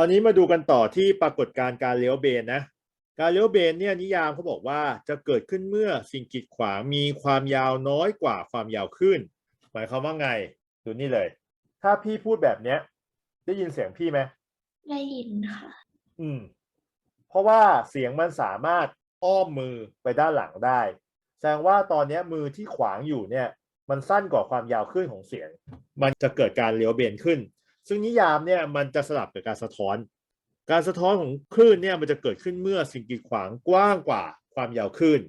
คราวนี้มาดูกันต่อที่ปรากฏการณ์การเลี้ยวเบนนะการเลี้ยวเบนเนี่ยนิยามเขาบอกว่าจะเกิดขึ้นเมื่อสิ่งกีดขวางมีความยาวน้อยกว่าความยาวขึ้น หมายความว่าไงดูนี่เลย ถ้าพี่พูดแบบเนี้ย ได้ยินเสียงพี่ไหมได้ยินค่ะ อืม เพราะว่าเสียงมันสามารถอ้อมมือไปด้านหลังได้ แสดงว่าตอนเนี้ยมือที่ขวางอยู่เนี่ย มันสั้นกว่าความยาวขึ้นของเสียง มันจะเกิดการเลี้ยวเบนขึ้น ซึ่งนิยามเนี่ยมันจะสลับกับการสะท้อน การสะท้อนของคลื่นเนี่ยมันจะเกิดขึ้นเมื่อสิ่งกีดขวางกว้างกว่าความยาวคลื่น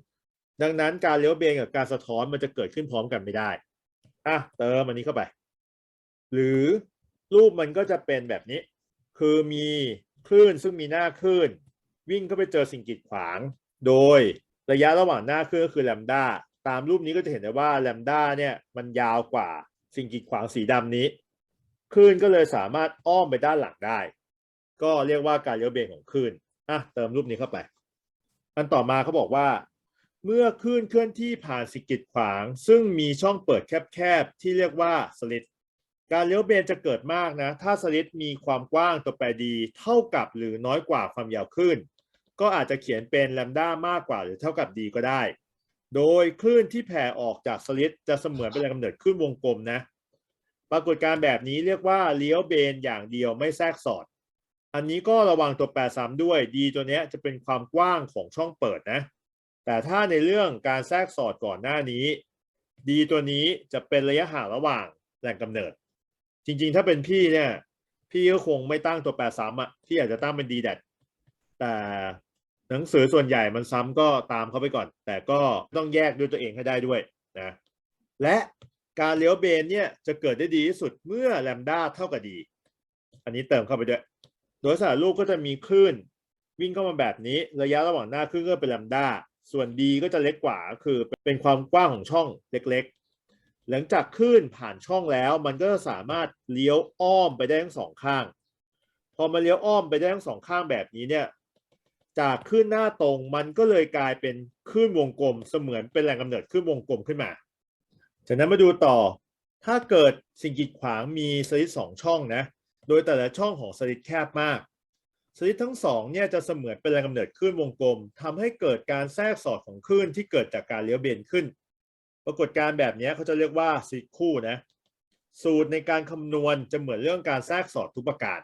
ดังนั้นการเลี้ยวเบนกับการสะท้อนมันจะเกิดขึ้นพร้อมกันไม่ได้อะเติมอันนี้เข้าไป หรือรูปมันก็จะเป็นแบบนี้ คือมีคลื่นซึ่งมีหน้าคลื่น วิ่งเข้าไปเจอสิ่งกีดขวาง โดยระยะระหว่างหน้าคลื่นก็คือแลมด้าตามรูปนี้ก็จะเห็นได้ว่าแลมด้าเนี่ยมันยาวกว่าสิ่งกีดขวางสีดำนี้ คลื่นก็เลยสามารถอ้อมไปด้านหลังได้ ก็เรียกว่าการเลี้ยวเบนของคลื่นอะเติมรูปนี้เข้าไป อันต่อมาเขาบอกว่า เมื่อคลื่นเคลื่อนที่ผ่านสิกีดขวาง ซึ่งมีช่องเปิดแคบๆที่เรียกว่าสลิดการเลี้ยวเบนจะเกิดมากนะ ถ้าสลิดมีความกว้างตัวแปรดีเท่ากับหรือน้อยกว่าความยาวคลื่น ก็อาจจะเขียนเป็นแลมด้ามากกว่าหรือเท่ากับดีก็ได้ โดยคลื่นที่แผ่ออกจากสลิดจะเสมือนเป็นแรงกำเนิดคลื่นวงกลมนะ ปรากฏการแบบนี้เรียกว่าเลี้ยวเบนอย่างเดียวไม่แทรกสอด อันนี้ก็ระวังตัวแปรซ้ำด้วยดีตัวนี้จะเป็นความกว้างของช่องเปิดนะ แต่ถ้าในเรื่องการแทรกสอดก่อนหน้านี้ดีตัวนี้จะเป็นระยะห่างระหว่างแหล่งกำเนิด จริงๆ ถ้าเป็นพี่เนี่ย พี่ก็คงไม่ตั้งตัวแปรซ้ำอะพี่อาจจะตั้งเป็นดีแดแต่หนังสือส่วนใหญ่มันซ้ำก็ตามเขาไปก่อน แต่ก็ต้องแยกด้วยตัวเองให้ได้ด้วยนะและ การเลี้ยวเบนเนี่ยจะเกิดได้ดีที่สุดเมื่อแลมด้าเท่ากับดี อันนี้เติมเข้าไปด้วย โดยสารลูกก็จะมีคลื่น วิ่งเข้ามาแบบนี้ระยะระหว่างหน้าคลื่นก็เป็นแลมด้าส่วนดีก็จะเล็กกว่าคือเป็นความกว้างของช่องเล็กๆ หลังจากคลื่นผ่านช่องแล้ว มันก็จะสามารถเลี้ยวอ้อมไปได้ทั้งสองข้าง พอมาเลี้ยวอ้อมไปได้ทั้งสองข้างแบบนี้เนี่ยจากคลื่นหน้าตรงมันก็เลยกลายเป็นคลื่นวงกลมเสมือนเป็นแรงกำเนิดคลื่นวงกลมขึ้นมา จากนั้นมาดูต่อ ถ้าเกิดสิ่งกีดขวางมีสลิดสองช่องนะ โดยแต่ละช่องของสลิดแคบมากสลิดทั้งสองเนี่ยจะเสมือนเป็นแรงกำเนิดคลื่นวงกลมทำให้เกิดการแทรกสอดของคลื่นที่เกิดจากการเลี้ยวเบนขึ้น ปรากฏการณ์แบบนี้เขาจะเรียกว่าสลิดคู่นะ สูตรในการคำนวณจะเหมือนเรื่องการแทรกสอดทุกประการ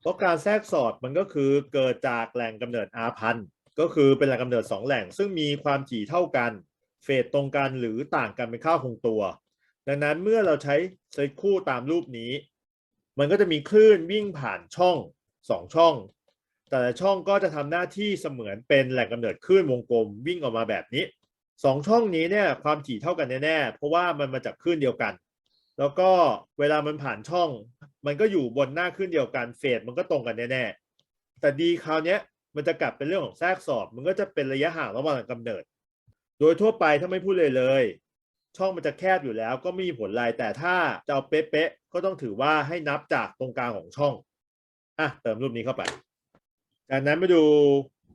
เพราะการแทรกสอดมันก็คือเกิดจากแหล่งกำเนิด R พันก็คือเป็นแหล่งกำเนิดสองแหล่ง ซึ่งมีความถี่เท่ากัน เฟสตรงกันหรือต่างกันเป็นค่าคงตัว ดังนั้นเมื่อเราใช้เซตคู่ตามรูปนี้ มันก็จะมีคลื่นวิ่งผ่านช่องสองช่อง แต่ละช่องก็จะทำหน้าที่เสมือนเป็นแหล่งกำเนิดคลื่นวงกลมวิ่งออกมาแบบนี้สองช่องนี้เนี่ยความถี่เท่ากันแน่ๆเพราะว่ามันมาจากคลื่นเดียวกัน แล้วก็เวลามันผ่านช่อง มันก็อยู่บนหน้าคลื่นเดียวกันเฟสมันก็ตรงกันแน่ๆแต่ดีคราวนี้มันจะกลับเป็นเรื่องของแทรกสอบ มันก็จะเป็นระยะห่างระหว่างกำเนิด โดยทั่วไปถ้าไม่พูดเลยเลย ช่องมันจะแคบอยู่แล้วก็ไม่มีผลอะไรแต่ถ้าจะเอาเป๊ะๆก็ต้องถือว่าให้นับจากตรงกลางของช่องอะเติมรูปนี้เข้าไป จากนั้นมาดู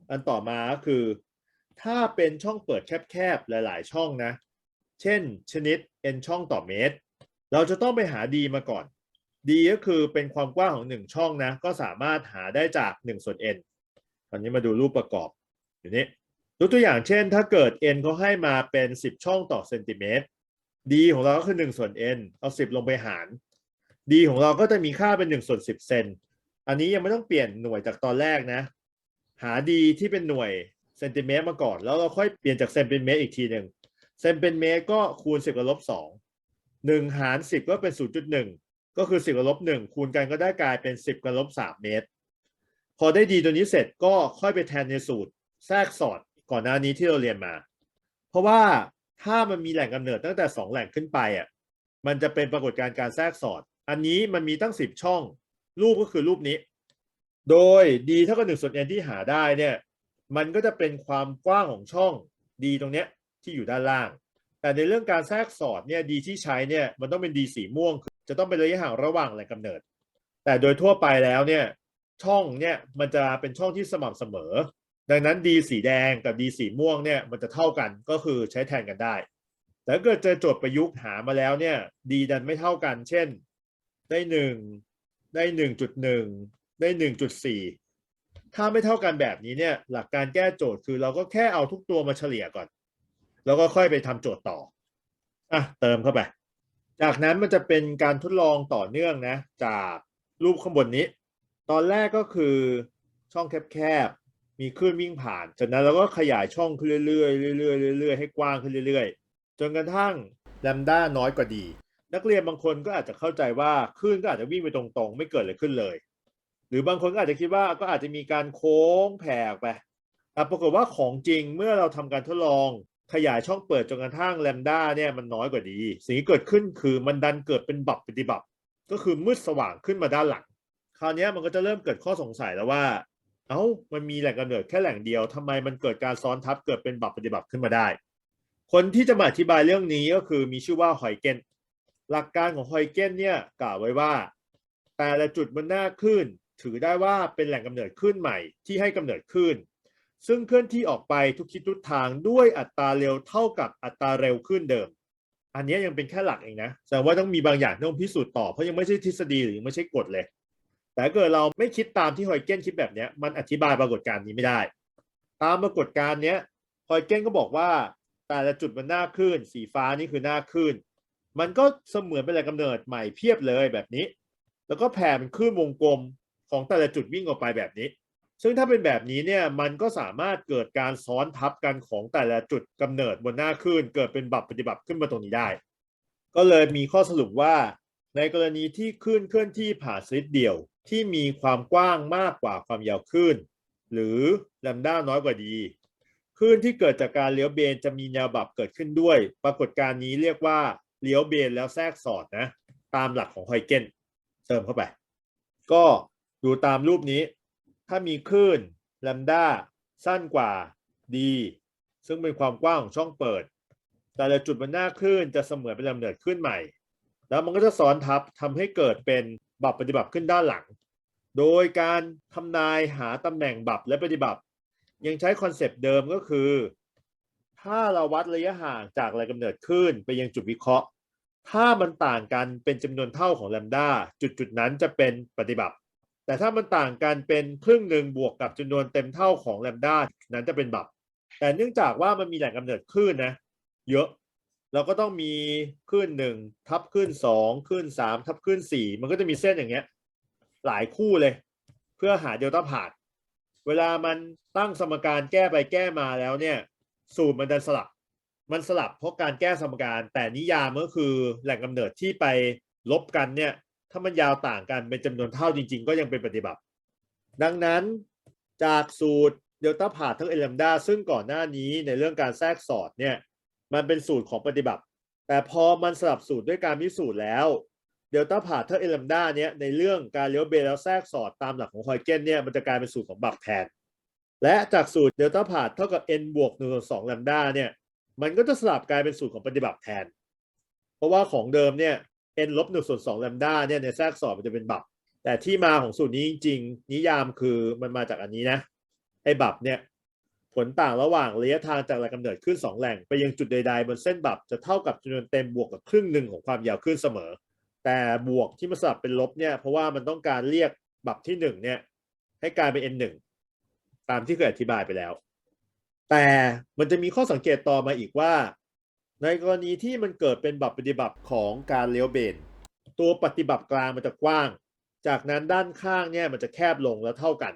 อันต่อมาก็คือ ถ้าเป็นช่องเปิดแคบๆหลายๆ ช่องนะ เช่นชนิด n ช่องต่อเมตร เราจะต้องไปหา d มาก่อน d ก็คือเป็นความกว้างของ 1 ช่องนะ ก็สามารถหาได้จาก1ส่วน n ตอนนี้มาดูรูปประกอบอยู่นี้ ยกตัวอย่างเช่น ถ้าเกิด n เขาให้มาเป็น 10 ช่องต่อเซนติเมตร d ของเราก็คือ 1 ส่วน n เอา 10 ลงไปหาร d ของเราก็จะมีค่าเป็น 1 ส่วน 10 เซน อันนี้ยังไม่ต้องเปลี่ยนหน่วยจากตอนแรกนะ หา d ที่เป็นหน่วยเซนติเมตรมาก่อน แล้วเราค่อยเปลี่ยนจากเซนเป็นเมตรอีกทีหนึ่งเซนเป็นเมตรก็คูณ 10กับลบ2 1 หาร 10 ก็เป็น 0.1 ก็คือ 10กับลบ1คูณกันก็ได้กลายเป็น 10กับลบ3เมตร พอได้ดีตัวนี้เสร็จก็ค่อยไปแทนในสูตรแทรกสอด ก่อนหน้านี้ที่เราเรียนมา เพราะว่าถ้ามันมีแหล่งกำเนิดตั้งแต่2แหล่งขึ้นไปอะมันจะเป็นปรากฏการณ์การแทรกสอด อันนี้มันมีตั้ง10ช่อง รูปก็คือรูปนี้ โดย d เท่ากับ1ส่วน n ที่หาได้เนี่ย มันก็จะเป็นความกว้างของช่อง d ตรงเนี้ยที่อยู่ด้านล่าง แต่ในเรื่องการแทรกสอดเนี่ย d ที่ใช้เนี่ยมันต้องเป็น d สีม่วงคือจะต้องเป็นระยะห่างระหว่างแหล่งกำเนิด แต่โดยทั่วไปแล้วเนี่ยช่องเนี่ยมันจะเป็นช่องที่สม่ำเสมอ ดังนั้น d สีแดงกับ d สีม่วงเนี่ยมันจะเท่ากันก็คือใช้แทนกันได้ แต่ถ้าเกิดเจอโจทย์ประยุกต์หามาแล้วเนี่ย d ดันไม่เท่ากัน เช่น ได้หนึ่งได้หนึ่งจุดหนึ่งได้1.4ถ้าไม่เท่ากันแบบนี้เนี่ยหลักการแก้โจทย์คือเราก็แค่เอาทุกตัวมาเฉลี่ยก่อน แล้วก็ค่อยไปทำโจทย์ต่ออะเติมเข้าไป จากนั้นมันจะเป็นการทดลองต่อเนื่องนะ จากรูปข้างบนนี้ ตอนแรกก็คือช่องแคบ มีคลื่นวิ่งผ่าน จากนั้นเราก็ขยายช่องขึ้นเรื่อยๆเรื่อยๆเรื่อยๆให้กว้างขึ้นเรื่อยๆ จนกระทั่งแลมด้าน้อยกว่าดี นักเรียนบางคนก็อาจจะเข้าใจว่าคลื่นก็อาจจะวิ่งไปตรงๆ ไม่เกิดอะไรขึ้นเลย หรือบางคนก็อาจจะคิดว่าก็อาจจะมีการโค้งแผ่ออกไปแต่ปรากฏว่าของจริงเมื่อเราทำการทดลอง ขยายช่องเปิดจนกระทั่งแลมด้าเนี่ยมันน้อยกว่าดี สิ่งที่เกิดขึ้นคือมันดันเกิดเป็นบับปฏิบัติก็คือมืดสว่างขึ้นมาด้านหลัง คราวนี้มันก็จะเริ่มเกิดข้อสงสัยแล้วว่า เอ้ามันมีแหล่งกำเนิดแค่แหล่งเดียวทำไมมันเกิดการซ้อนทับเกิดเป็นบับปฏิบัติขึ้นมาได้ คนที่จะมาอธิบายเรื่องนี้ก็คือมีชื่อว่าหอยเกนหลักการของหอยเกนเนี่ยกล่าวไว้ว่า แต่ละจุดบนหน้าคลื่นถือได้ว่าเป็นแหล่งกำเนิดคลื่นใหม่ที่ให้กำเนิดคลื่นซึ่งเคลื่อนที่ออกไปทุกทิศทุกทางด้วยอัตราเร็วเท่ากับอัตราเร็วคลื่นเดิม อันนี้ยังเป็นแค่หลักเองนะแสดงว่าต้องมีบางอย่างต้องพิสูจน์ต่อเพราะยังไม่ใช่ทฤษฎีหรือไม่ใช่กฎเลย แต่เกิดเราไม่คิดตามที่ฮอยเกนคิดแบบนี้มันอธิบายปรากฏการณ์นี้ไม่ได้ ตามปรากฏการณ์เนี้ยฮอยเกนก็บอกว่าแต่ละจุดบนหน้าคลื่นสีฟ้านี่คือหน้าคลื่นมันก็เสมือนเป็นแหล่งกำเนิดใหม่เพียบเลยแบบนี้ แล้วก็แผ่เป็นคลื่นวงกลมของแต่ละจุดวิ่งออกไปแบบนี้ ซึ่งถ้าเป็นแบบนี้เนี่ยมันก็สามารถเกิดการซ้อนทับกันของแต่ละจุดกำเนิดบนหน้าคลื่นเกิดเป็นบับปฏิบัติขึ้นมาตรงนี้ได้ ก็เลยมีข้อสรุปว่า ในกรณีที่คลื่นเคลื่อนที่ผ่านสลิดเดี่ยวที่มีความกว้างมากกว่าความยาวคลื่น หรือแลมด้าน้อยกว่าดีคลื่นที่เกิดจากการเลี้ยวเบนจะมีแนวบับเกิดขึ้นด้วย ปรากฏการณ์นี้เรียกว่าเลี้ยวเบนแล้วแทรกสอดนะ ตามหลักของไฮเกนเติมเข้าไป ก็ดูตามรูปนี้ ถ้ามีคลื่นแลมด้าสั้นกว่า d ซึ่งเป็นความกว้างของช่องเปิด แต่ละจุดบนหน้าคลื่นจะเสมือนเป็นลำเนิดคลื่นใหม่ แล้วมันก็จะซ้อนทับทำให้เกิดเป็นบับปฏิบัติขึ้นด้านหลัง โดยการทำนายหาตำแหน่งบับและปฏิบัติ ยังใช้คอนเซปต์เดิมก็คือ ถ้าเราวัดระยะห่างจากแหล่งกำเนิดคลื่นไปยังจุดวิเคราะห์ ถ้ามันต่างกันเป็นจำนวนเท่าของแลมด้าจุดจุดนั้นจะเป็นปฏิบัติ แต่ถ้ามันต่างกันเป็นครึ่งหนึ่งบวกกับจำนวนเต็มเท่าของแลมด้านั้นจะเป็นบับแต่เนื่องจากว่ามันมีแหล่งกำเนิดคลื่นนะเยอะ เราก็ต้องมีคลื่นหนึ่งทับคลื่นสองคลื่นสามทับคลื่นสี่มันก็จะมีเส้นอย่างเงี้ย หลายคู่เลย เพื่อหาเดลต้าผ่านเวลามันตั้งสมการแก้ไปแก้มาแล้วเนี่ย สูตรมันดันสลับ มันสลับเพราะการแก้สมการ แต่นิยามก็คือแหล่งกำเนิดที่ไปลบกันเนี่ย ถ้ามันยาวต่างกันเป็นจำนวนเท่าจริง ๆ ก็ยังเป็นปฏิบัติ ดังนั้นจากสูตรเดลต้าผ่านทั้งเอลัมดาซึ่งก่อนหน้านี้ในเรื่องการแทรกสอดเนี่ย มันเป็นสูตรของปฏิบัติ แต่พอมันสลับสูตรด้วยการพิสูจน์แล้วเดลต้าผ่าเท่าเอลัมดาเนี่ยในเรื่องการเลี้ยวเบนแล้วแทรกสอดตามหลักของฮอยเกนเนี่ยมันจะกลายเป็นสูตรของบับแทน และจากสูตรเดลต้าผ่าเท่ากับ n บวก1ส่วน2ลัมดาเนี่ยมันก็จะสลับกลายเป็นสูตรของปฏิบัติแทน เพราะว่าของเดิมเนี่ย n ลบ1ส่วน2ลัมดาเนี่ยในแทรกสอดมันจะเป็นบับ แต่ที่มาของสูตรนี้จริง ๆ นิยามคือมันมาจากอันนี้นะไอ้บับเนี่ย ผลต่างระหว่างระยะทางจากแหล่งกำเนิดขึ้นสองแหล่งไปยังจุดใดๆบนเส้นบับจะเท่ากับจำนวนเต็มบวกกับครึ่งหนึ่งของความยาวขึ้นเสมอ แต่บวกที่มาสลับเป็นลบเนี่ยเพราะว่ามันต้องการเรียกบับที่หนึ่งเนี่ยให้กลายเป็น n หนึ่งตามที่เคยอธิบายไปแล้ว แต่มันจะมีข้อสังเกตต่อมาอีกว่า ในกรณีที่มันเกิดเป็นบับปฏิบัติของการเลี้ยวเบนตัวปฏิบัติกลางมันจะกว้าง จากนั้นด้านข้างเนี่ยมันจะแคบลงแล้วเท่ากัน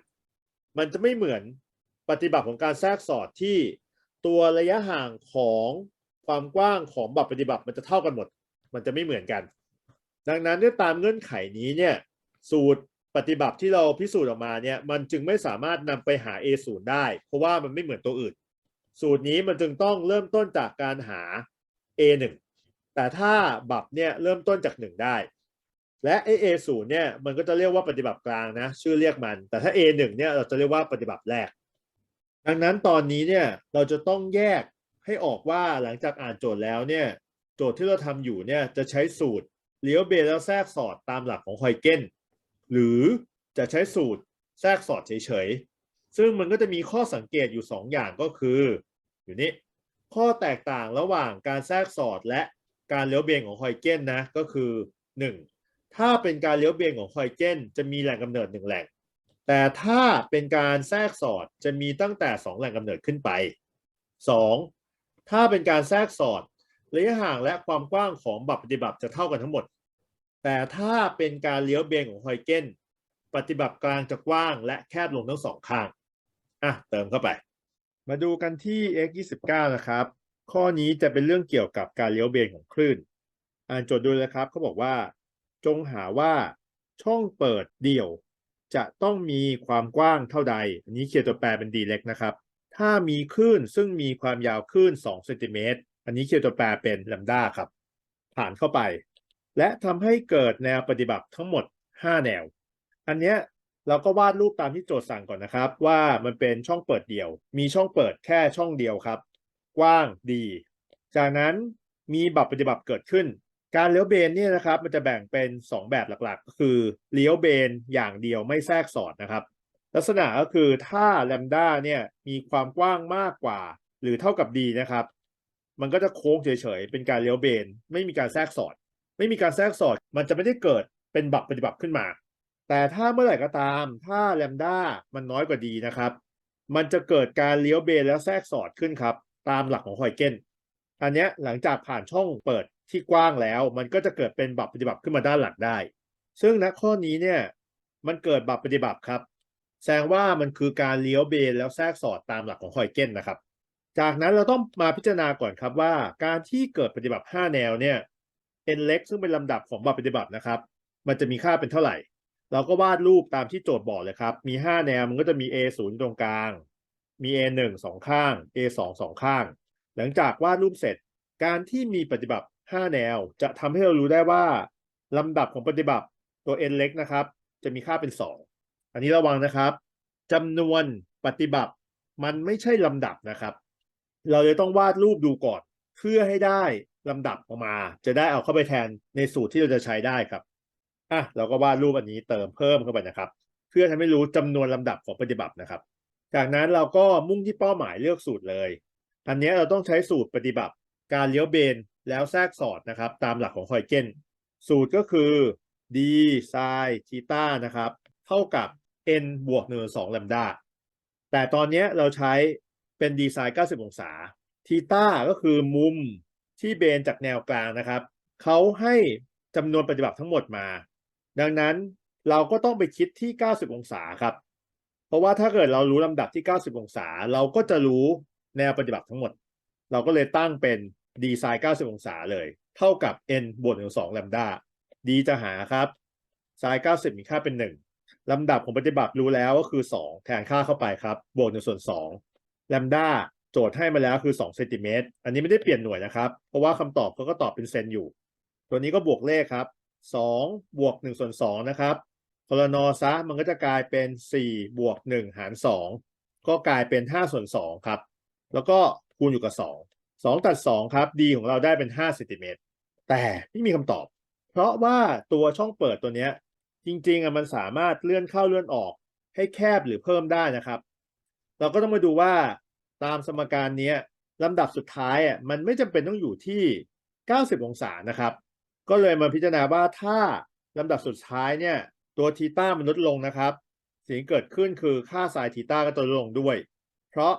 มันจะไม่เหมือน ฏิบัติของการแทรกสอดที่ตัวระยะห่างของความกว้างของบัตรปฏิบัติมันจะเท่ากันหมด มันจะไม่เหมือนกัน ดังนั้นด้วยตามเงื่อนไขนี้เนี่ยสูตรปฏิบัติที่เราพิสูจน์ออกมาเนี่ยมันจึงไม่สามารถนำไปหา a 0 ได้ เพราะว่ามันไม่เหมือนตัวอื่น สูตรนี้มันจึงต้องเริ่มต้นจากการหา a 1 แต่ถ้าบับเนี่ยเริ่มต้นจาก 1 ได้ และ a 0เนี่ยมันก็จะเรียกว่าปฏิบัติกลางนะชื่อเรียกมัน แต่ถ้า a 1 เนี่ยเราจะเรียกว่าปฏิบัติแรก ดังนั้นตอนนี้เนี่ยเราจะต้องแยกให้ออกว่าหลังจากอ่านโจทย์แล้วเนี่ยโจทย์ที่เราทำอยู่เนี่ยจะใช้สูตรเลี้ยวเบนแล้วแทรกสอดตามหลักของฮอยเกนหรือจะใช้สูตรแทรกสอดเฉยๆ ซึ่งมันก็จะมีข้อสังเกตอยู่ 2 อย่างก็คือ อยู่นี้ข้อแตกต่างระหว่างการแทรกสอดและการเลี้ยวเบนของฮอยเกนนะก็คือ 1. ถ้าเป็นการเลี้ยวเบนของฮอยเกนจะมีแหล่งกำเนิดหนึ่งแหล่ง แต่ถ้าเป็นการแทรกสอดจะมีตั้งแต่ 2 แหล่งกำเนิดขึ้นไป 2. ถ้าเป็นการแทรกสอดระยะห่างและความกว้างของบัตรปฏิบัติจะเท่ากันทั้งหมด แต่ถ้าเป็นการเลี้ยวเบนของฮอยเกนปฏิบัติกลางจะกว้างและแคบลงทั้งสองข้างอะเติมเข้าไป มาดูกันที่ x 2 9นะครับ ข้อนี้จะเป็นเรื่องเกี่ยวกับการเลี้ยวเบนของคลื่น อ่านโจทย์ดูเลยครับเขาบอกว่า จงหาว่าช่องเปิดเดี่ยว จะต้องมีความกว้างเท่าใด อันนี้เขียนตัวแปรเป็น d เล็กนะครับ ถ้ามีคลื่นซึ่งมีความยาวคลื่น2เซนติเมตร อันนี้เขียนตัวแปรเป็นลัมดาครับ ผ่านเข้าไป และทำให้เกิดแนวปฏิบัติทั้งหมด 5 แนว อันเนี้ยเราก็วาดรูปตามที่โจทย์สั่งก่อนนะครับ ว่ามันเป็นช่องเปิดเดี่ยว มีช่องเปิดแค่ช่องเดียวครับ กว้างดี จากนั้นมีบัตรปฏิบัติเกิดขึ้น การเลี้ยวเบนเนี่ยนะครับมันจะแบ่งเป็น 2 แบบหลักๆ ก็คือเลี้ยวเบนอย่างเดียวไม่แทรกสอดนะครับ ลักษณะก็คือถ้าแลมด้าเนี่ยมีความกว้างมากกว่า หรือเท่ากับ d นะครับ มันก็จะโค้งเฉยๆ เป็นการเลี้ยวเบน ไม่มีการแทรกสอด ไม่มีการแทรกสอด มันจะไม่ได้เกิดเป็นบัตรปฏิบัติขึ้นมา แต่ถ้าเมื่อไหร่ก็ตาม ถ้าแลมด้ามันน้อยกว่า d นะครับ มันจะเกิดการเลี้ยวเบนแล้วแทรกสอดขึ้นครับ ตามหลักของฮอยเกนอันนี้หลังจากผ่านช่องเปิด ที่กว้างแล้ว มันก็จะเกิดเป็นบัตรปฏิบัติขึ้นมาด้านหลังได้ ซึ่งณข้อนี้เนี่ยมันเกิดบัตรปฏิบัติครับ แสดงว่ามันคือการเลี้ยวเบนแล้วแทรกสอดตามหลักของฮอยเกนนะครับ จากนั้นเราต้องมาพิจารณาก่อนครับว่าการที่เกิดปฏิบัติ 5 แนวเนี่ย n เล็กซึ่งเป็นลำดับของบัตรปฏิบัตินะครับ มันจะมีค่าเป็นเท่าไหร่ เราก็วาดรูปตามที่โจทย์บอกเลยครับ มี 5 แนวมันก็จะมี a 0ตรงกลาง มี a 1สองข้าง a 2สองข้าง หลังจากวาดรูปเสร็จ การที่มีปฏิบัติ 5 แนว จะทำให้เรารู้ได้ว่าลำดับของปฏิบัติตัว n เล็กนะครับ จะมีค่าเป็น 2 อันนี้ระวังนะครับจำนวนปฏิบัติมันไม่ใช่ลำดับนะครับ เราจะต้องวาดรูปดูก่อน เพื่อให้ได้ลำดับออกมา จะได้เอาเข้าไปแทนในสูตรที่เราจะใช้ได้ครับอะเราก็วาดรูปอันนี้เติมเพิ่มเข้าไปนะครับ เพื่อทำให้รู้จำนวนลำดับของปฏิบัตินะครับ จากนั้นเราก็มุ่งที่เป้าหมายเลือกสูตรเลย อันนี้เราต้องใช้สูตรปฏิบัติการเลี้ยวเบน แล้วแทรกสอดนะครับ ตามหลักของฮอยเกนสูตรก็คือ d ไซน์ทีตานะครับ เท่ากับ n บวก1 2แลมดาแต่ตอนนี้เราใช้เป็นดีไซน์90 องศาทีต้าก็คือมุมที่เบนจากแนวกลางนะครับ เขาให้จำนวนปฏิบัติทั้งหมดมา ดังนั้นเราก็ต้องไปคิดที่ 90 องศาครับ เพราะว่าถ้าเกิดเรารู้ลำดับที่ 90 องศา เราก็จะรู้แนวปฏิบัติทั้งหมด เราก็เลยตั้งเป็น ดีไซน์90 องศาเลย เท่ากับ n บวก1 2 แลมดาดีจะหาครับไซน์90 มีค่าเป็น 1 ลำดับของปฏิบัติรู้แล้วก็คือ 2 แทนค่าเข้าไปครับ บวก1ส่วน2แลมดาโจทย์ให้มาแล้วคือ2เซนติเมตรอันนี้ไม่ได้เปลี่ยนหน่วยนะครับ เพราะว่าคำตอบเขาก็ตอบเป็นเซนอยู่ ตัวนี้ก็บวกเลขครับ2บวก1ส่วน2นะครับพลนอซะมันก็จะกลายเป็น 4 บวก 1 หาร 2 ก็กลายเป็น 5 ส่วน 2 ครับ แล้วก็คูณอยู่กับ 2 2ตัด2ครับ d ของเราได้เป็น5เซนติเมตรแต่ไม่มีคำตอบ เพราะว่าตัวช่องเปิดตัวเนี้ย จริงๆอะมันสามารถเลื่อนเข้าเลื่อนออก ให้แคบหรือเพิ่มได้นะครับ เราก็ต้องมาดูว่าตามสมการเนี้ยลำดับสุดท้ายอะมันไม่จำเป็นต้องอยู่ที่ 90 องศานะครับ ก็เลยมาพิจารณาว่าถ้าลำดับสุดท้ายเนี่ยตัวทีต้ามันลดลงนะครับสิ่งเกิดขึ้นคือค่าไซน์ทีต้าก็จะลดลงด้วย เพราะ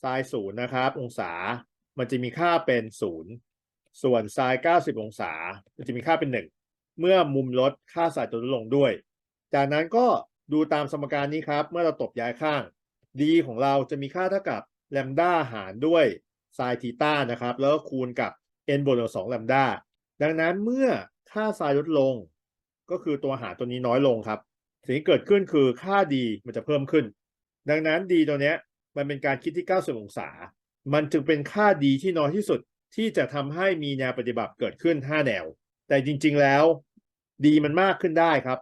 ไซน์ศูนย์นะครับ องศา มันจะมีค่าเป็นศูนย์ส่วนไซน์90 องศา มันจะมีค่าเป็น 1 เมื่อมุมลดค่าไซน์จะลดลงด้วย จากนั้นก็ดูตามสมการนี้ครับ เมื่อเราตบย้ายข้าง d ของเราจะมีค่าเท่ากับแลมด้าหารด้วยไซน์ทีต้านะครับ แล้วก็คูณกับ n บวก2แลมด้าดังนั้นเมื่อค่าไซน์ลดลง ก็คือตัวหารตัวนี้น้อยลงครับ สิ่งที่เกิดขึ้นคือค่า d มันจะเพิ่มขึ้น ดังนั้น d ตัวเนี้ยมันเป็นการคิดที่ 90 องศา มันจึงเป็นค่า d ที่น้อยที่สุดที่จะทำให้มีแนวปฏิบัติเกิดขึ้น 5 แนว แต่จริงๆแล้ว d มันมากขึ้นได้ครับ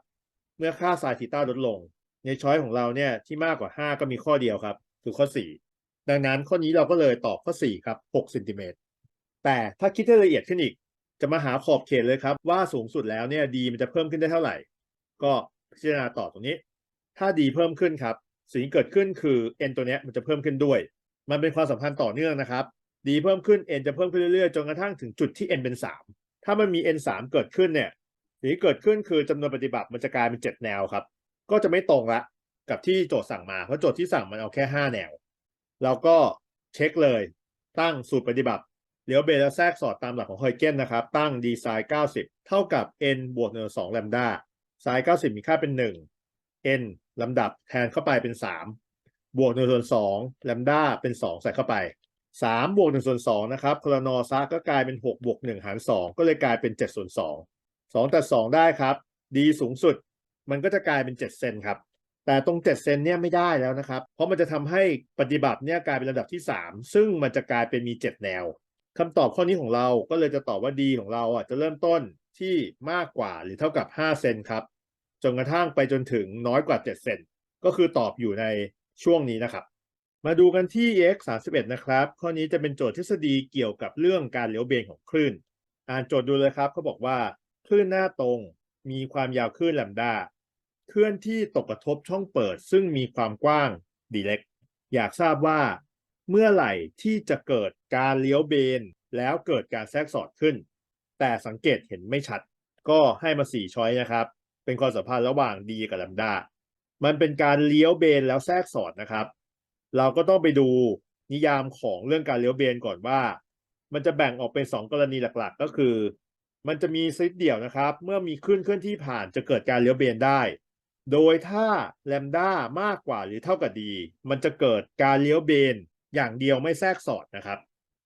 เมื่อค่าไซน์ทีต้าลดลง ในช้อยของเราเนี่ยที่มากกว่า 5 ก็มีข้อเดียวครับ คือข้อ 4 ดังนั้นข้อนี้เราก็เลยตอบข้อ 4 ครับ6เซนติเมตรแต่ถ้าคิดให้ละเอียดขึ้นอีก จะมาหาขอบเขตเลยครับ ว่าสูงสุดแล้วเนี่ย d มันจะเพิ่มขึ้นได้เท่าไหร่ ก็พิจารณาต่อตรงนี้ ถ้า d เพิ่มขึ้นครับสิ่งเกิดขึ้นคือ n ตัวเนี้ยมันจะเพิ่มขึ้นด้วย มันเป็นความสัมพันธ์ต่อเนื่องนะครับ d เพิ่มขึ้น n จะเพิ่มขึ้นเรื่อยๆ จนกระทั่งถึงจุดที่ n เป็น 3 ถ้ามันมี n 3 เกิดขึ้นเนี่ยสิ่งที่เกิดขึ้นคือจำนวนปฏิบัติมันจะกลายเป็น 7 แนวครับ ก็จะไม่ตรงละกับที่โจทย์สั่งมา เพราะโจทย์ที่สั่งมันเอาแค่ 5 แนว เราก็เช็คเลยตั้งสูตรปฏิบัติเลี้ยวเบนและแทรกสอดตามหลักของฮอยเกนนะครับ ตั้งดีไซน์90 เท่ากับ n บวก1 2แลมดาไซน์90 มีค่าเป็น 1 n ลำดับแทนเข้าไปเป็น 3 บวก1ส่วน2แลมด้าเป็น2ใส่เข้าไป3บวก1ส่วน2นะครับคลนอซาก็กลายเป็น6บวก1หาร2ก็เลยกลายเป็น7ส่วน2 2ตัด2ได้ครับ d สูงสุดมันก็จะกลายเป็น7เซนครับ แต่ตรง7เซนเนี่ยไม่ได้แล้วนะครับ เพราะมันจะทำให้ปฏิบัติเนี่ยกลายเป็นระดับที่3ซึ่งมันจะกลายเป็นมี7แนวคำตอบข้อนี้ของเราก็เลยจะตอบว่า d ของเราอะจะเริ่มต้นที่มากกว่าหรือเท่ากับ5เซนครับจนกระทั่งไปจนถึงน้อยกว่า7เซนก็คือตอบอยู่ใน ช่วงนี้นะครับ มาดูกันที่ x 31นะครับ ข้อนี้จะเป็นโจทย์ทฤษฎีเกี่ยวกับเรื่องการเลี้ยวเบนของคลื่น อ่านโจทย์ดูเลยครับเขาบอกว่า คลื่นหน้าตรง มีความยาวคลื่นแลมดาเคลื่อนที่ตกกระทบช่องเปิด ซึ่งมีความกว้างดีเล็ก อยากทราบว่า เมื่อไหร่ที่จะเกิดการเลี้ยวเบน แล้วเกิดการแทรกสอดขึ้น แต่สังเกตเห็นไม่ชัด ก็ให้มาสี่ช้อยนะครับ เป็นความสัมพันธ์ระหว่างดีกับแลมดา มันเป็นการเลี้ยวเบนแล้วแทรกสอดนะครับ เราก็ต้องไปดูนิยามของเรื่องการเลี้ยวเบนก่อนว่า มันจะแบ่งออกเป็น2กรณีหลักๆ ก็คือ มันจะมีซิดเดี่ยวนะครับ เมื่อมีคลื่นเคลื่อนที่ผ่านจะเกิดการเลี้ยวเบนได้ โดยถ้าแลมด้ามากกว่าหรือเท่ากับดีมันจะเกิดการเลี้ยวเบนอย่างเดียวไม่แทรกสอดนะครับ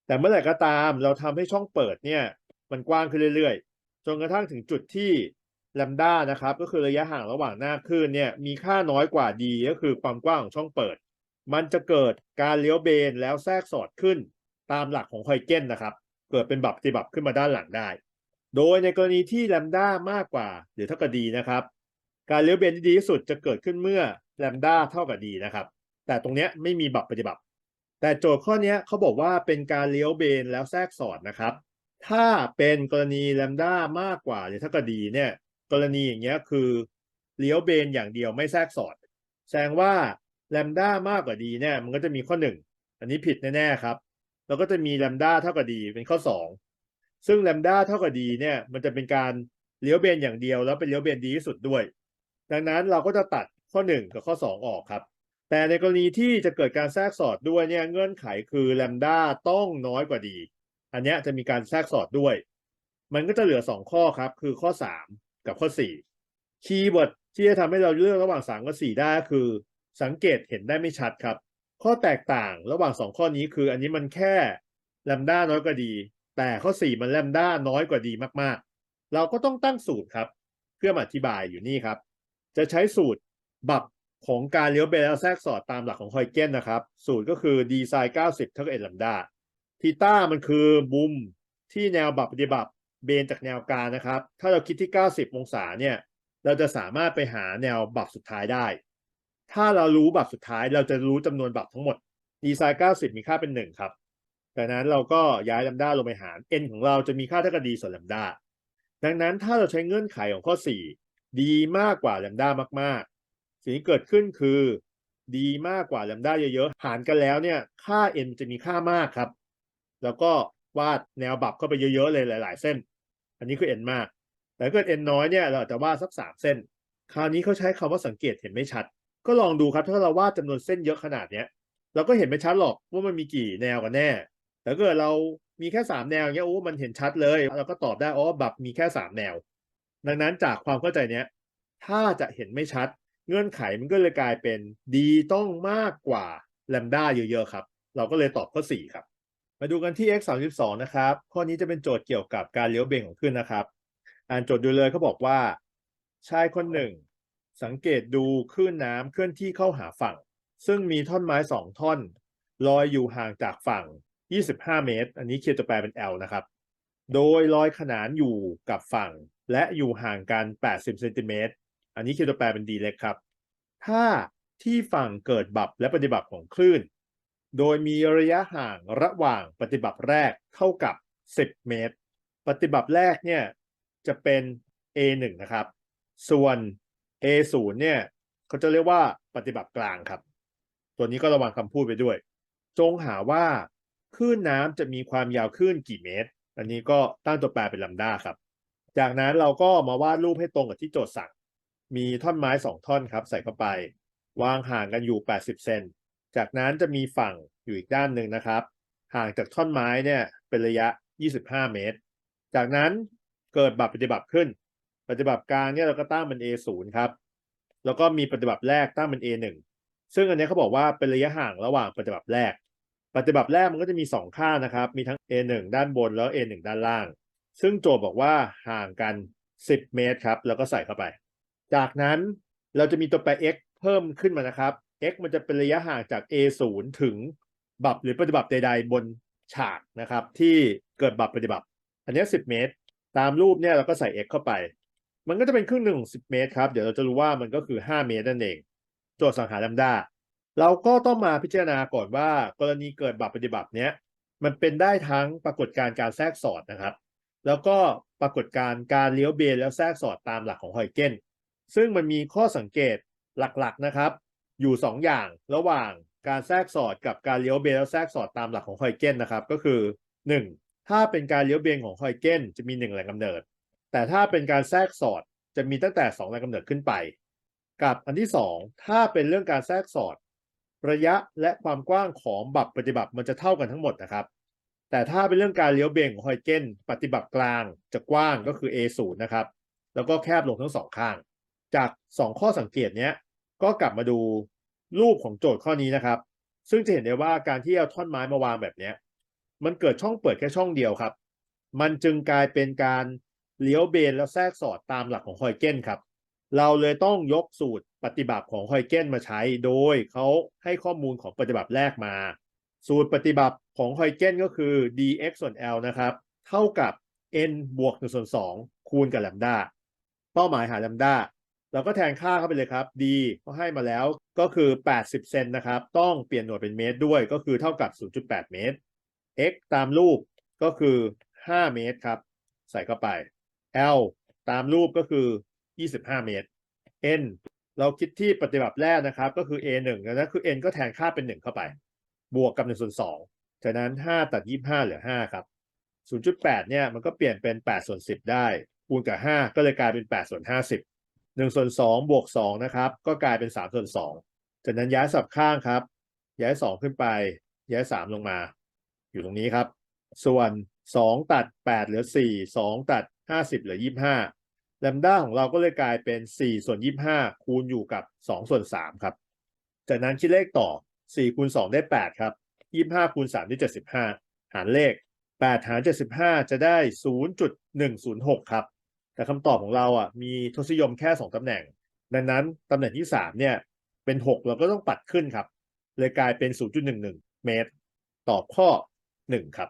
แต่เมื่อไหร่ก็ตามเราทำให้ช่องเปิดเนี่ย มันกว้างขึ้นเรื่อยๆ จนกระทั่งถึงจุดที่ แลมด้านะครับก็คือระยะห่างระหว่างหน้าคลื่นเนี่ยมีค่าน้อยกว่าดีก็คือความกว้างของช่องเปิด มันจะเกิดการเลี้ยวเบนแล้วแทรกสอดขึ้นตามหลักของไฮเกนนะครับ เกิดเป็นบับปฏิบัติขึ้นมาด้านหลังได้ โดยในกรณีที่แลมด้ามากกว่าหรือเท่ากับดีนะครับ การเลี้ยวเบนที่ดีที่สุดจะเกิดขึ้นเมื่อแลมด้าเท่ากับดีนะครับ แต่ตรงนี้ไม่มีบับปฏิบัติ แต่โจทย์ข้อนี้เขาบอกว่าเป็นการเลี้ยวเบนแล้วแทรกสอดนะครับ ถ้าเป็นกรณีแลมด้ามากกว่าหรือเท่ากับดีเนี่ย กรณีอย่างเงี้ยคือเลี้ยวเบนอย่างเดียวไม่แทรกสอด แสดงว่าแลมด้ามากกว่าดีเนี่ยมันก็จะมีข้อหนึ่งอันนี้ผิดแน่ๆครับ แล้วก็จะมีแลมด้าเท่ากับดีเป็นข้อสองซึ่งแลมด้าเท่ากับดีเนี่ยมันจะเป็นการเลี้ยวเบนอย่างเดียว แล้วเป็นเลี้ยวเบนดีที่สุดด้วย ดังนั้นเราก็จะตัดข้อหนึ่งกับข้อสองออกครับ แต่ในกรณีที่จะเกิดการแทรกสอดด้วยเนี่ยเงื่อนไขคือแลมด้าต้องน้อยกว่าดี อันนี้จะมีการแทรกสอดด้วย มันก็จะเหลือสองข้อครับ คือข้อสาม กับข้อสี่คีย์เวิร์ดที่จะทำให้เราเลือกระหว่างสามกับสี่ได้คือ สังเกตเห็นได้ไม่ชัดครับ ข้อแตกต่างระหว่างสองข้อนี้คือ อันนี้มันแค่แลมด้าน้อยกว่าดี แต่ข้อสี่มันแลมด้าน้อยกว่าดีมากๆ เราก็ต้องตั้งสูตรครับ เพื่อมาอธิบายอยู่นี่ครับ จะใช้สูตรบับของการเลี้ยวเบนแล้วแทรกสอดตามหลักของฮอยเกนนะครับ สูตรก็คือดีไซน์90เท่ากับเอ็นลัมดาทีต้ามันคือมุมที่แนวบับปฏิบัติ เบนจากแนวกลางนะครับ ถ้าเราคิดที่ 90 องศาเนี่ย เราจะสามารถไปหาแนวบับสุดท้ายได้ ถ้าเรารู้บับสุดท้ายเราจะรู้จำนวนบับทั้งหมด ดีไซน์ 90 มีค่าเป็น 1 ครับดังนั้นเราก็ย้ายลัมด้าลงไปหาร n ของเราจะมีค่าเท่ากับดีส่วนลัมด้า ดังนั้นถ้าเราใช้เงื่อนไขของข้อ4ดีมากกว่าลัมด้ามากๆ สิ่งที่เกิดขึ้นคือดีมากกว่าลัมด้าเยอะๆ หารกันแล้วเนี่ย ค่า n จะมีค่ามากครับ แล้วก็วาดแนวบับเข้าไปเยอะๆเลยหลาย ๆ เส้น อันนี้คือ n มาก แต่ถ้าเกิด n น้อยเนี่ยเราอาจจะวาดสัก3เส้น คราวนี้เขาใช้คำว่าสังเกตเห็นไม่ชัด ก็ลองดูครับถ้าเราวาดจำนวนเส้นเยอะขนาดเนี้ยเราก็เห็นไม่ชัดหรอกว่ามันมีกี่แนวกันแน่ แต่ถ้าเกิดเรามีแค่3แนวเงี้ยโอ้มันเห็นชัดเลยเราก็ตอบได้อ๋อบับมีแค่3แนว ดังนั้นจากความเข้าใจเนี้ยถ้าจะเห็นไม่ชัด เงื่อนไขมันก็เลยกลายเป็น d ต้องมากกว่าแลมด้าเยอะๆครับ เราก็เลยตอบข้อ4ครับ มาดูกันที่ x 3 2นะครับ ข้อนี้จะเป็นโจทย์เกี่ยวกับการเลี้ยวเบนของคลื่นนะครับ อ่านโจทย์ดูเลยเขาบอกว่า ชายคนหนึ่ง สังเกตดูคลื่นน้ำเคลื่อนที่เข้าหาฝั่ง ซึ่งมีท่อนไม้สองท่อน ลอยอยู่ห่างจากฝั่ง 25 เมตร อันนี้เคียร์จะแปลเป็น L นะครับ โดยลอยขนานอยู่กับฝั่ง และอยู่ห่างกัน 80เซนติเมตร อันนี้เคียร์จะแปลเป็น D เล็กครับ ถ้าที่ฝั่งเกิดบับและปฏิบัติของคลื่น โดยมีระยะห่างระหว่างปฏิบัติแรกเท่ากับ 10 เมตร ปฏิบัติแรกเนี่ยจะเป็น A1 นะครับ ส่วน A0 เนี่ยเขาจะเรียกว่าปฏิบัติกลางครับ ตัวนี้ก็ระวังคำพูดไปด้วย จงหาว่าคลื่นน้ำจะมีความยาวคลื่นกี่เมตร อันนี้ก็ตั้งตัวแปรเป็นลัมด้าครับ จากนั้นเราก็มาวาดรูปให้ตรงกับที่โจทย์สั่ง มีท่อนไม้สองท่อนครับ ใส่เข้าไป วางห่างกันอยู่ 80 เซน จากนั้นจะมีฝั่งอยู่อีกด้านหนึ่งนะครับ ห่างจากท่อนไม้เนี่ยเป็นระยะ 25 เมตร จากนั้นเกิดบัตรปฏิบัติขึ้น ปฏิบัติกลางเนี่ยเราก็ตั้งเป็น A0 ครับ แล้วก็มีปฏิบัติแรกตั้งเป็น A1 ซึ่งอันนี้เขาบอกว่าเป็นระยะห่างระหว่างปฏิบัติแรก ปฏิบัติแรกมันก็จะมีสองข้านะครับ มีทั้ง A1 ด้านบนแล้ว A1 ด้านล่าง ซึ่งโจทย์บอกว่าห่างกัน 10 เมตรครับ แล้วก็ใส่เข้าไป จากนั้นเราจะมีตัวแปร x เพิ่มขึ้นมานะครับ x มันจะเป็นระยะห่างจาก A0 ถึงบับหรือปฏิบัติใด ๆ บนฉากนะครับ ที่เกิดบับปฏิบัติอันนี้ 10 เมตร ตามรูปเนี่ยเราก็ใส่ x เข้าไป มันก็จะเป็นครึ่งหนึ่งของ 10 เมตรครับ เดี๋ยวเราจะรู้ว่ามันก็คือ 5 เมตรนั่นเอง โจทย์สังหารแลมดา เราก็ต้องมาพิจารณาก่อนว่ากรณีเกิดบัตรปฏิบัติเนี้ยมันเป็นได้ทั้งปรากฏการณ์การแทรกสอดนะครับ แล้วก็ปรากฏการณ์การเลี้ยวเบนแล้วแทรกสอดตามหลักของฮอยเกนซึ่งมันมีข้อสังเกตหลักๆนะครับ อยู่2อย่างระหว่างการแทรกสอดกับการเลี้ยวเบนแล้วแทรกสอดตามหลักของฮอยเกนนะครับก็คือ 1. ถ้าเป็นการเลี้ยวเบนของฮอยเกนจะมี 1แรงกำเนิด แต่ถ้าเป็นการแทรกสอดจะมีตั้งแต่ 2แรงกำเนิดขึ้นไป กับอันที่ 2 ถ้าเป็นเรื่องการแทรกสอด ระยะและความกว้างของบับปฏิบัติมันจะเท่ากันทั้งหมดนะครับ แต่ถ้าเป็นเรื่องการเลี้ยวเบนของฮอยเกนปฏิบัติกลางจะกว้างก็คือ A0 นะครับแล้วก็แคบลงทั้งสองข้าง จาก 2 ข้อสังเกตเนี้ย ก็กลับมาดูรูปของโจทย์ข้อนี้นะครับ ซึ่งจะเห็นได้ว่าการที่เอาท่อนไม้มาวางแบบเนี้ยมันเกิดช่องเปิดแค่ช่องเดียวครับ มันจึงกลายเป็นการเลี้ยวเบนแล้วแทรกสอดตามหลักของฮอยเกนครับ เราเลยต้องยกสูตรปฏิบัติของฮอยเกนมาใช้ โดยเขาให้ข้อมูลของปฏิบัติแรกมา สูตรปฏิบัติของฮอยเกนก็คือ dx ส่วน l นะครับ เท่ากับ n บวก1ส่วน2คูณกับแลมดา เป้าหมายหาแลมดา เราก็แทนค่าเข้าไปเลยครับ d เขาให้มาแล้วก็คือ 80 เซนนะครับ ต้องเปลี่ยนหน่วยเป็นเมตรด้วยก็คือเท่ากับ 0.8 เมตร x ตามรูปก็คือ 5 เมตรครับ ใส่เข้าไป l ตามรูปก็คือ 25 เมตร n เราคิดที่ปฏิบัติแรกนะครับ ก็คือ a 1แล้วนะคือ n ก็แทนค่าเป็น 1 เข้าไป บวกกับ1ส่วน2จากนั้น 5 ตัด 25 เหลือ 5 ครับ 0.8 เนี่ยมันก็เปลี่ยนเป็น8ส่วน10 ได้ คูณกับ 5 ก็เลยกลายเป็น8ส่วน50 หนึ่งส่วนสองบวกสองนะครับ ก็กลายเป็นสามส่วนสองจากนั้นย้ายสับข้างครับ ย้ายสองขึ้นไป ย้ายสามลงมา อยู่ตรงนี้ครับ ส่วนสองตัดแปดเหลือสี่สองตัดห้าสิบเหลือยี่ห้าแลมด้าของเราก็เลยกลายเป็นสี่ส่วนยี่ห้าคูณอยู่กับสองส่วนสามครับ จากนั้นคิดเลขต่อสี่คูณสองได้แปดครับยี่ห้าคูณสามได้เจ็ดสิบห้าหารเลขแปดหารเจ็ดสิบห้าจะได้ศูนย์จุดหนึ่งศูนย์หกครับ แต่คำตอบของเราอะมีทศนิยมแค่ 2ตำแหน่ง ดังนั้นตำแหน่งที่ 3 เนี่ย เป็น 6 เราก็ต้องปัดขึ้นครับ เลยกลายเป็น 0.11 เมตร ตอบข้อ 1 ครับ